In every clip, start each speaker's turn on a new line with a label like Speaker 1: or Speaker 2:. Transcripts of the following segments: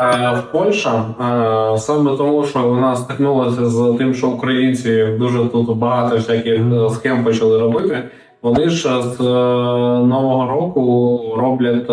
Speaker 1: е, Польща е, саме тому, що вона стикнулася з тим, що українці дуже тут багато всяких е, схем почали робити. Вони ж з нового року роблять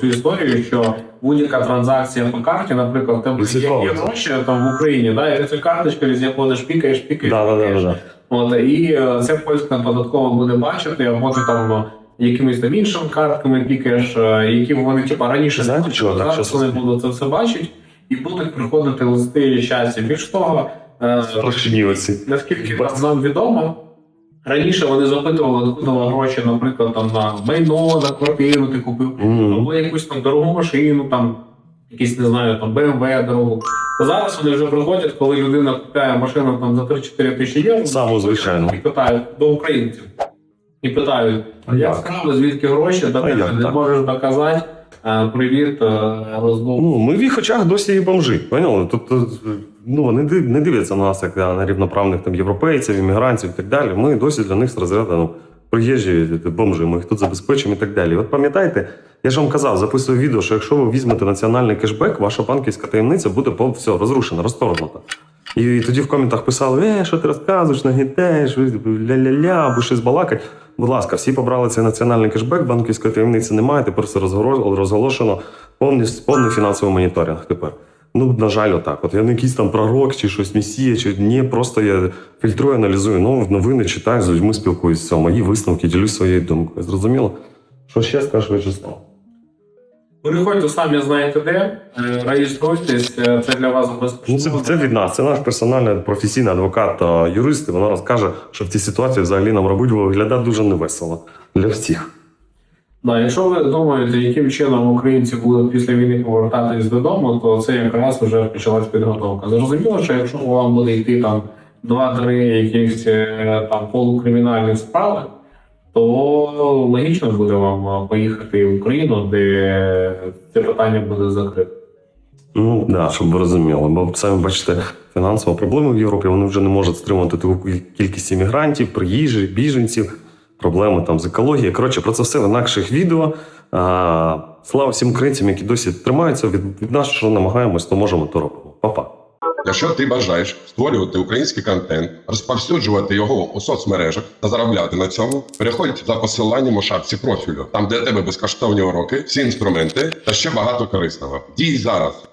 Speaker 1: цю історію, що будь-яка транзакція по карті, наприклад, в тебе є, гроші там в Україні, да, і ти цю карточку з ж пікаєш, пікаєш,
Speaker 2: Да, да, да, да.
Speaker 1: От і це польська податкова буде бачити, або ти там якимись там іншими картками пікаєш, е, які вони типа раніше
Speaker 2: Знаєте, чого так?
Speaker 1: зараз вони будуть це все бачити і будуть приходити листи щастя. Більш того, е,
Speaker 2: оці.
Speaker 1: наскільки нам- нам відомо. Раніше вони запитували, откуда гроші, наприклад, там на майно, на квартиру ти купив,
Speaker 2: Мгм.
Speaker 1: або якусь там дорогу машину, там якісь не знаю, там BMW дорогу. Зараз вони вже приходять, коли людина купляє машину там за 3-4 тисячі євро.
Speaker 2: Саму звичайну.
Speaker 1: І питають до українців. І питають,
Speaker 2: А
Speaker 1: як? справи, звідки гроші, ти
Speaker 2: як
Speaker 1: не
Speaker 2: так?
Speaker 1: можеш доказати. Е, Привіт, е, розбув.
Speaker 2: Ну, ми в їх очах досі і бомжи. Поняли? Тобто, ну, вони див- не дивляться на нас як на рівноправних там, європейців, іммігрантів і так далі. Ми досі для них з розряду ну, приїжджі бомжи, ми їх тут забезпечимо і так далі. От пам'ятаєте, я ж вам казав, записував відео, що якщо ви візьмете національний кешбек, ваша банківська таємниця буде пов- все розрушена, розторгнута. І тоді в коментах писали: е, що ти розказуєш, нагнітаєш, ля-ля-ля, або щось балакать. Будь ласка, всі побрали цей національний кешбек, банківської таємниці немає, тепер все розголошено, повний, повний фінансовий моніторинг тепер. Ну, на жаль, отак. От я не якийсь там пророк чи щось місія, чи ні, просто я фільтрую, аналізую новини, читаю, з людьми спілкуюся, мої висновки, ділюсь своєю думкою. Зрозуміло? Що ще скажеш, Вячеслав?
Speaker 1: Переходьте самі знаєте де, реєструйтесь, е, це для вас
Speaker 2: Ну,
Speaker 1: безкоштовно.
Speaker 2: це, це від нас. Це наш персональний професійний адвокат юрист. І вона розкаже, що в цій ситуації взагалі нам робить виглядає дуже невесело для всіх.
Speaker 1: Да, якщо ви думаєте, яким чином українці будуть після війни повертатись додому, то це якраз вже почалась підготовка. Зрозуміло, що якщо вам буде йти там два-три якихось е, там полукримінальних справи, то логічно буде вам поїхати в Україну, де це питання буде закрите.
Speaker 2: Ну да, щоб ви розуміли, бо самі бачите, фінансова проблема в Європі. Вони вже не можуть стримувати таку кількість іммігрантів, приїжджих, біженців, проблеми там з екологією. Коротше, про це все в інакших відео. А, слава всім українцям, які досі тримаються від, від нас, що намагаємось, то можемо, то робимо. Па-па.
Speaker 3: Якщо ти бажаєш створювати український контент, розповсюджувати його у соцмережах та заробляти на цьому, переходь за посиланням у шапці профілю. Там де тебе безкоштовні уроки, всі інструменти та ще багато корисного. Дій зараз.